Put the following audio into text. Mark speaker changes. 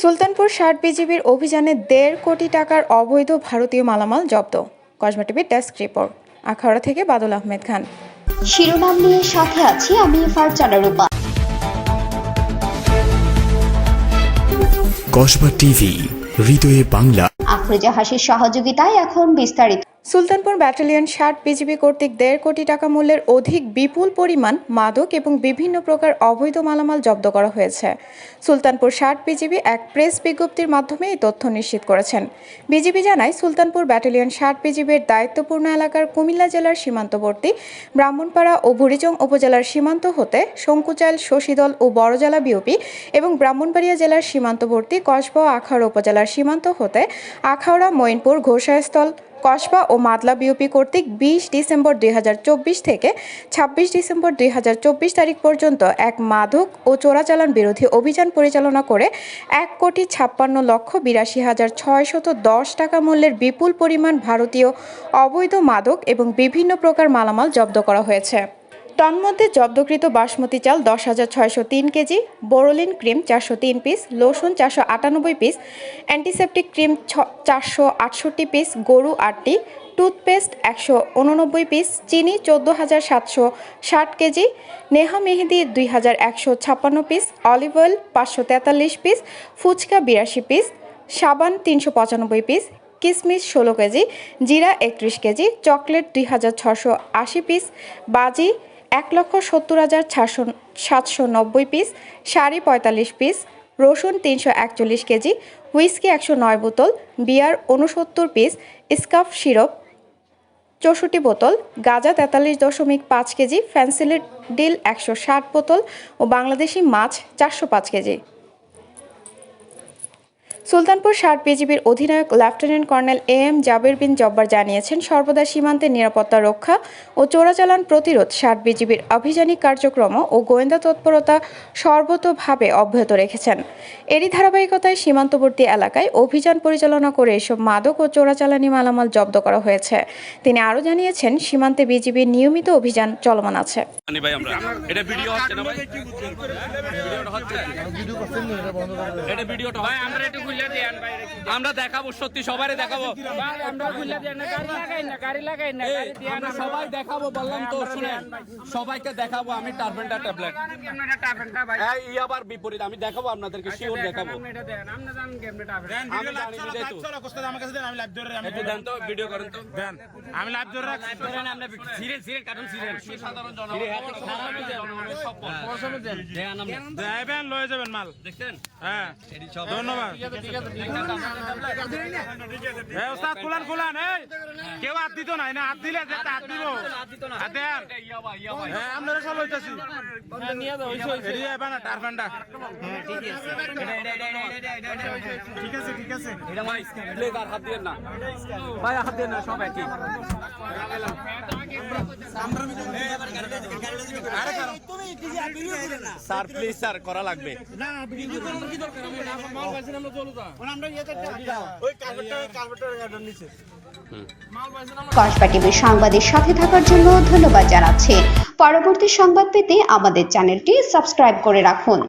Speaker 1: সুলতানপুর ষাট বিজিবির অভিযানে দেড় কোটি টাকার অবৈধ ভারতীয় মালামাল জব্দ। কসমা টিভির ডেস্ক রিপোর্ট। আখাউড়া থেকে বাদল আহমেদ খান।
Speaker 2: শিরোনাম নিয়ে সাথে আছি আমি ফারজানা রূপা।
Speaker 3: কসবা টিভি হৃদয়ে বাংলা।
Speaker 2: আফরোজা হাসির সহযোগিতায় এখন বিস্তারিত।
Speaker 1: সুলতানপুর ব্যাটালিয়ন ষাট বিজিবি কর্তৃক দেড় কোটি টাকা মূল্যের অধিক বিপুল পরিমাণ মাদক এবং বিভিন্ন প্রকার অবৈধ মালামাল জব্দ করা হয়েছে। সুলতানপুর ষাট বিজিবি এক প্রেস বিজ্ঞপ্তির মাধ্যমে এই তথ্য নিশ্চিত করেছেন। বিজিবি জানায়, সুলতানপুর ব্যাটালিয়ন ষাট বিজিবির দায়িত্বপূর্ণ এলাকার কুমিল্লা জেলার সীমান্তবর্তী ব্রাহ্মণপাড়া ও বুড়িচং উপজেলার সীমান্ত হতে শঙ্কুচাইল শশীদল ও বড়জলা বিওপি এবং ব্রাহ্মণবাড়িয়া জেলার সীমান্তবর্তী কসবা আখাউড়া উপজেলার সীমান্ত হতে আখাউড়া, মঈনপুর ঘোষাস্থল কসবা ও মাদলা বিওপি কর্তৃক বিশ ডিসেম্বর দুই হাজার চব্বিশ থেকে ছাব্বিশ ডিসেম্বর দুই হাজার চব্বিশ তারিখ পর্যন্ত এক মাদক ও চোরাচালান বিরোধী অভিযান পরিচালনা করে এক কোটি ছাপ্পান্ন লক্ষ বিরাশি হাজার ছয়শত দশ টাকা মূল্যের বিপুল পরিমাণ ভারতীয় অবৈধ মাদক এবং বিভিন্ন প্রকার মালামাল জব্দ করা হয়েছে। তন্মধ্যে জব্দকৃত বাসমতি চাল দশ হাজার ছয়শো তিন কেজি, বোরোলিন ক্রিম চারশো তিন পিস লোশন চারশো আটানব্বই পিস অ্যান্টিসেপটিক ক্রিম চারশো আটষট্টি পিস গরু আটটি টুথপেস্ট একশো উননব্বই পিস চিনি চোদ্দ হাজার সাতশো ষাট কেজি, নেহা মেহেদি দুই হাজার একশো ছাপ্পান্ন পিস অলিভ অয়েল পাঁচশো তেতাল্লিশ পিস ফুচকা বিরাশি পিস সাবান তিনশো পঁচানব্বই পিস কিসমিস ষোলো কেজি, জিরা একত্রিশ কেজি, চকলেট দুই হাজার ছশো আশি পিস বাজি এক লক্ষ সত্তর হাজার ছশো সাতশো নব্বই পিস শাড়ি পঁয়তাল্লিশ পিস রসুন তিনশো একচল্লিশ কেজি হুইস্কি একশো নয় বোতল বিয়ার উনসত্তর পিস স্কাফ সিরপ চৌষট্টি বোতল, গাঁজা তেতাল্লিশ দশমিক পাঁচ কেজি ফ্যান্সিলের ডিল একশো ষাট বোতল ও বাংলাদেশি মাছ চারশো পাঁচ কেজি। সুলতানপুর ষাট বিজিবির অধিনায়ক lieutenant colonel A M Jaber bin Jabbar জানিয়েছেন সর্বদা সীমান্তের নিরাপত্তা রক্ষা ও চোরাচালান প্রতিরোধ ষাট বিজিবির আভিযানিক কার্যক্রম ও গোয়েন্দা তৎপরতা সর্বতোভাবে অব্যাহত রেখেছেন। এরই ধারাবাহিকতায় সীমান্তবর্তী এলাকায় অভিযান পরিচালনা করে এসব মাদক ও চোরাচালানি মালামাল জব্দ করা হয়েছে। তিনি আরও জানিয়েছেন সীমান্তে বিজিবির নিয়মিত অভিযান চলমান আছে।
Speaker 4: ভাই আমরা। এটা ভিডিও হচ্ছে না ভাই? ভিডিওটা হচ্ছে? এটা ভিডিওটা ভাই আমরা আমরা দেখাবো সত্যি সবারই দেখাবো।
Speaker 5: আমরা খুলে দেন না গাড়ি লাগাই না গাড়ি লাগাই না
Speaker 4: এই,
Speaker 5: গাড়ি দিয়ে
Speaker 4: আমরা সবাই দেখাবো বললাম তো শুনেন সবাইকে দেখাবো আমি টারপেন্টা ট্যাবলেট।
Speaker 5: আপনারা টাফেনটা ভাই।
Speaker 4: এই আবার বিপরীত আমি দেখাবো আপনাদেরকে শিওর দেখাবো। আমি জানি বিদায় তো একটু দেন তো ভিডিও
Speaker 6: আমি লাইভ ধরে রাখছি।
Speaker 4: Serial serial cartoon serial. সাধারণ জনগণ
Speaker 6: লয়ে যাবেন মাল।
Speaker 4: দেখছেন?
Speaker 6: হ্যাঁ। ধন্যবাদ। হ্যাঁ ওস্তাদ কুলান নাই না হাত দিলে হাত দিব।
Speaker 4: স্যার প্লিজ স্যার করা লাগবে।
Speaker 2: কসবা টিভির সংবাদের সাথে থাকার জন্য ধন্যবাদ জানাচ্ছি। পরবর্তী সংবাদ পেতে আমাদের চ্যানেলটি সাবস্ক্রাইব করে রাখুন।